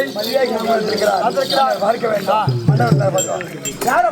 மதுரை மதியாகி நம்ம பார்க்க வேண்டாம் யார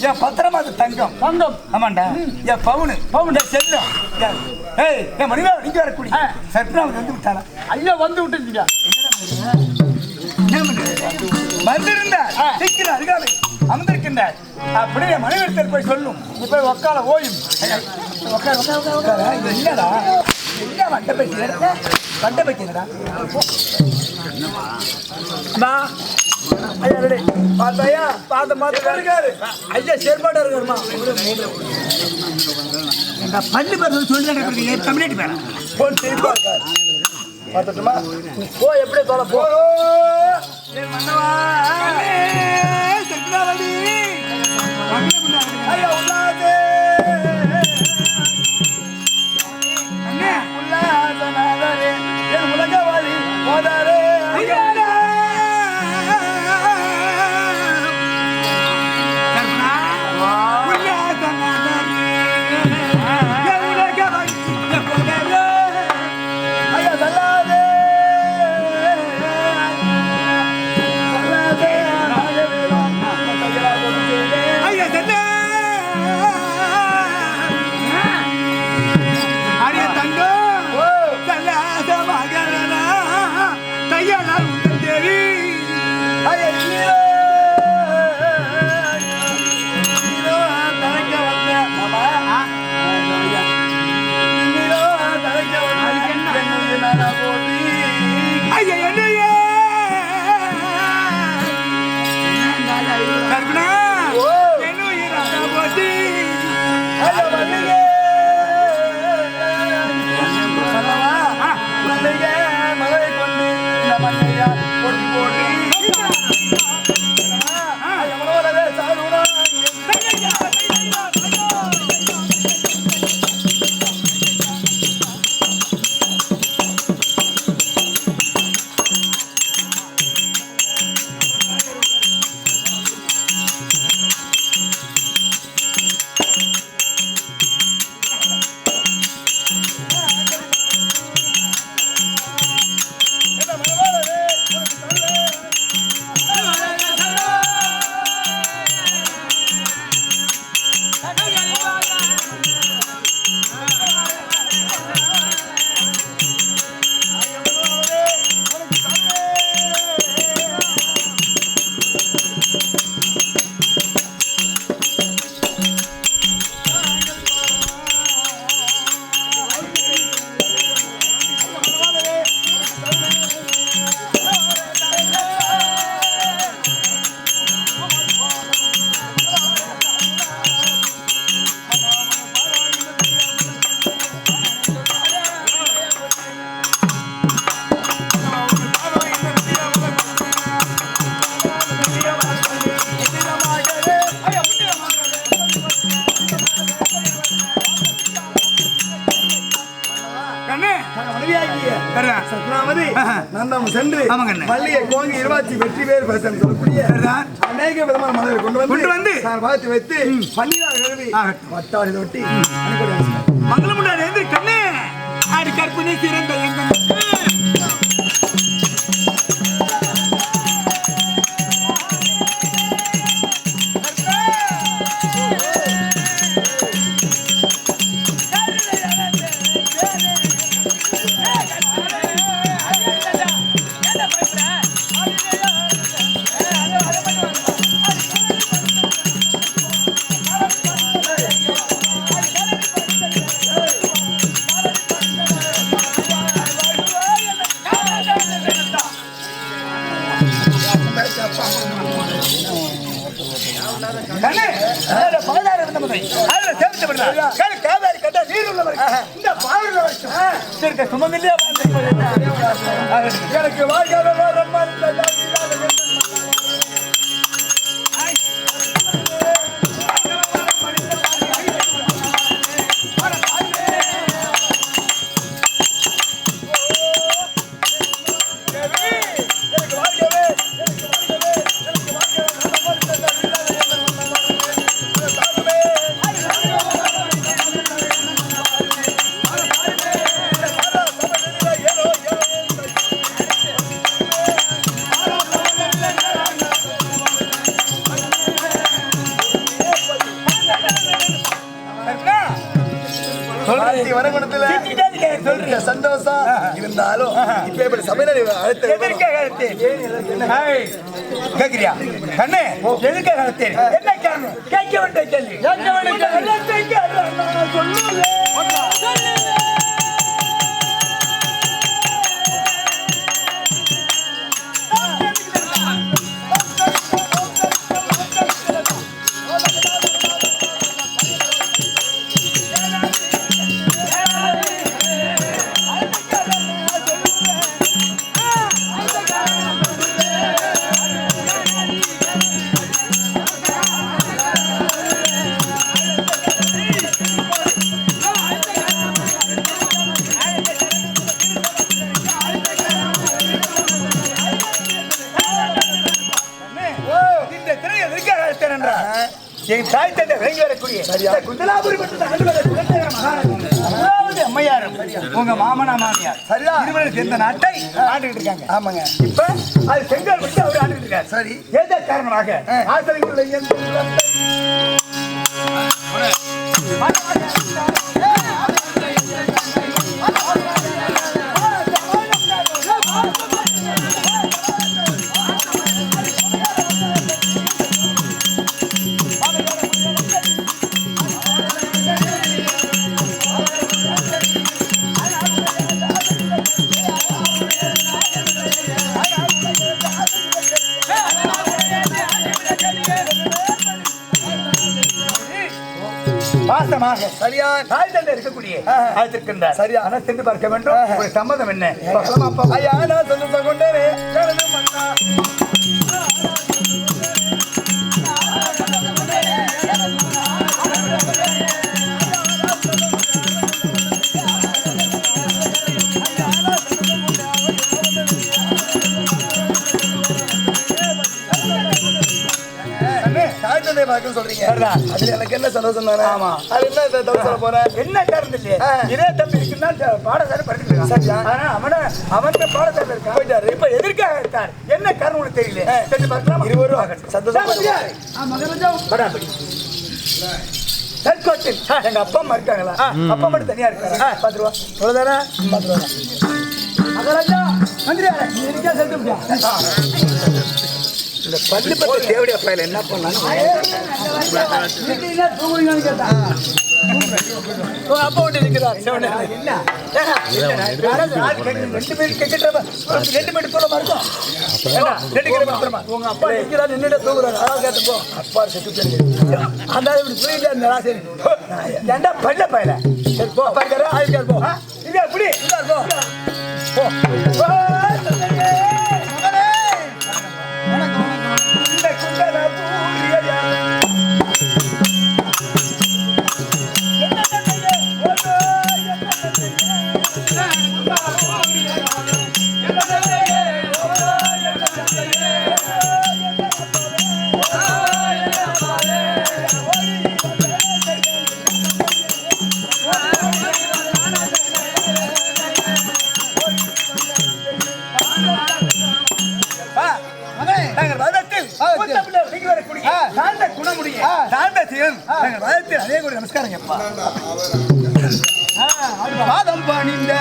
என் பத்திரமா அது தங்கம் தங்கம் ஆமாண்டா என் பவுனு பவுன் செல்லம் ஏய் என் மணிவா நீங்க வரக்கூடிய வந்து விட்டாரா ஐயா வந்து விட்டுருக்கீங்க என்ன சீக்கிரம் அருகாமை அமர்ந்திருக்கின்றார் அப்படியே மனைவிடத்தில் போய் சொல்லும். இப்ப உக்கால ஓயும். உட்கார், உட்கார், உட்கார். இது என்னடா என்ன வண்ட பைக்கு பைக்கிறடா ஐயா ரெடி. பார்த்தாயா பார்த்த பார்த்து இருக்காரு. ஐயா செயல்பாடு இருக்காருமா. பள்ளி பேர் சொல்லுங்க தமிழ்நாட்டு பேரா? போன் திருப்பி பார்க்கார். பார்த்துட்டுமா? போ எப்படி போ. மன்னவா. சத்னாவதி நந்தம் சென்று. மல்லிகை கோங்கி இருவாச்சி வெற்றி பேர் பரிசன் சொல்லக்கூடிய. அநேக விதமான மலரை கொண்டு வந்து கொண்டு வந்து பார்த்து வைத்து பன்னீராக ஆகட்டும். வட்டாடி தொட்டி அனுப்பி வைக்கிறேன். மங்களமுண்டா நேர்ந்து கண்ணே ஆடி கற்பினை சிறந்த அதுல பதினாறு இருந்த முதல் அதுல சேர்த்து விடுறா. கண்ணு காவேரி கட்ட நீர் உள்ள இந்த பாலுள்ள வரைக்கும். சரி சுமந்திலே எனக்கு வாழ்க்கை ரொம்ப சிரிச்சுக்கிட்டே இருக்கேன், சொல்றேன். சந்தோஷம் இருந்தாலும் இப்ப இப்படி சபையில அழைத்து எதற்காக கேக்குறியா? கண்ணே, அழைத்தேன்? என்ன காரணம்? கேட்க வேண்டிய கேள்வி. கேட்க வேண்டிய கேள்வி. எல்லாத்தை என் தாய் தந்தை விளங்கி வரக்கூடிய குந்தலாபுரி அதாவது அம்மையாரும் உங்க மாமனா மாமியார். சரியா? இருவரும் சேர்ந்த நாட்டை ஆண்டுகிட்டு இருக்காங்க. ஆமாங்க. இப்ப அது செங்கல் விட்டு அவர் ஆண்டுகிட்டு இருக்காரு. சரி. ஏதோ காரணமாக ஆசிரியர்கள் பாசமாக சரியா தாய் தந்தை இருக்கக்கூடிய அழைத்திருக்கின்றார் சரியா? ஆனால் சென்று பார்க்க வேண்டும். ஒரு சம்மதம் என்ன? ஐயா நான் கொண்டேனே. கருது மன்னா பார்க்க சொல்றீங்க. அதுல எனக்கு என்ன சந்தோஷம் தானே? ஆமா. அது என்ன இந்த தவிர சொல்ல போறேன் என்ன காரணம் இல்லையே. இதே தம்பி இருக்குன்னா பாடசாலை இருக்கான். சரியா? ஆனா அவன அவன் பாடசாலை இருக்கான் போயிட்டாரு. இப்ப எதற்காக இருக்கார்? என்ன காரணம் உனக்கு தெரியல? சென்று பார்க்கலாம். இருவரும். சந்தோஷமா படாபடி. தெற்கோட்டில். எங்க அப்பா அம்மா இருக்காங்களா? அப்பா மட்டும் தனியா இருக்காரா? பத்து ரூபா. சொல்லுதானே பத்து ரூபா. மகாராஜா. செலுத்த இந்த பள்ளி பத்து தேவடியா பையில என்ன பண்ணலாம் அப்பா ஒன்று இருக்கிறார் என்ன ரெண்டு பேரும் கேட்கிற ரெண்டு பேரும் சொல்ல மறுக்கும் ரெண்டு பேரும் மாத்திரமா உங்க அப்பா நிற்கிறார் நின்றுட்டு தூங்குறாரு அதான் கேட்டுப்போ அப்பா செத்து அந்த இப்படி புரியல இந்த ராசி ஏண்டா பல்ல பையல சரி போ அப்பா இருக்காரு ஆயிருக்காரு போ இல்ல இப்படி இருக்காரு போ போ கூட நமஸ்காரம் அப்பா. பாதம் பணிந்த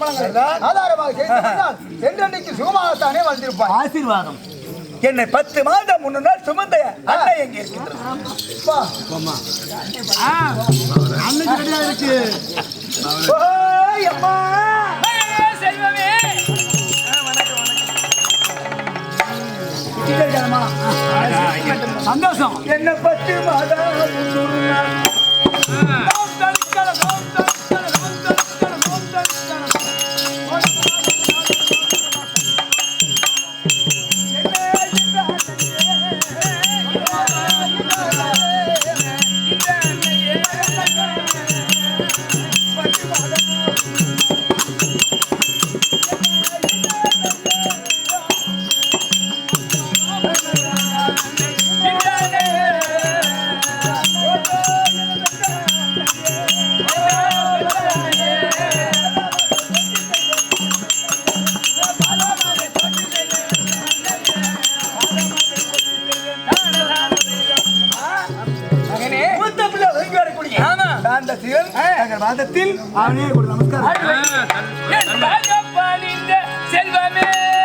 கம்பளங்கள் ஆதாரமாக செய்திருந்தால் என்றென்னைக்கு சுகமாகத்தானே வந்திருப்பார் ஆசீர்வாதம். என்னை பத்து மாதம் முன்னு நாள் சுமந்த அண்ணன் எங்க இருக்கு. அம்மா. சந்தோஷம். என்ன பத்து மாதம் அந்த மதத்தில் அவனே கூட நமஸ்காரம் பணிந்த செல்வமே.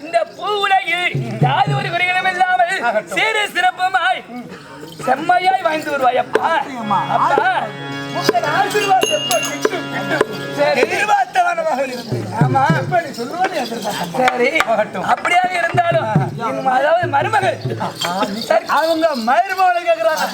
இந்த பூ உலகில் யாது ஒரு குறைகளும் இல்லாமல் சீரு சிறப்புமாய் செம்மையாய் வாழ்ந்து வருவாய் அப்பா. உங்கள் அப்படியாக இருந்தாலும் அதாவது மருமகள். அவங்க மருமகளை கேட்கிறாங்க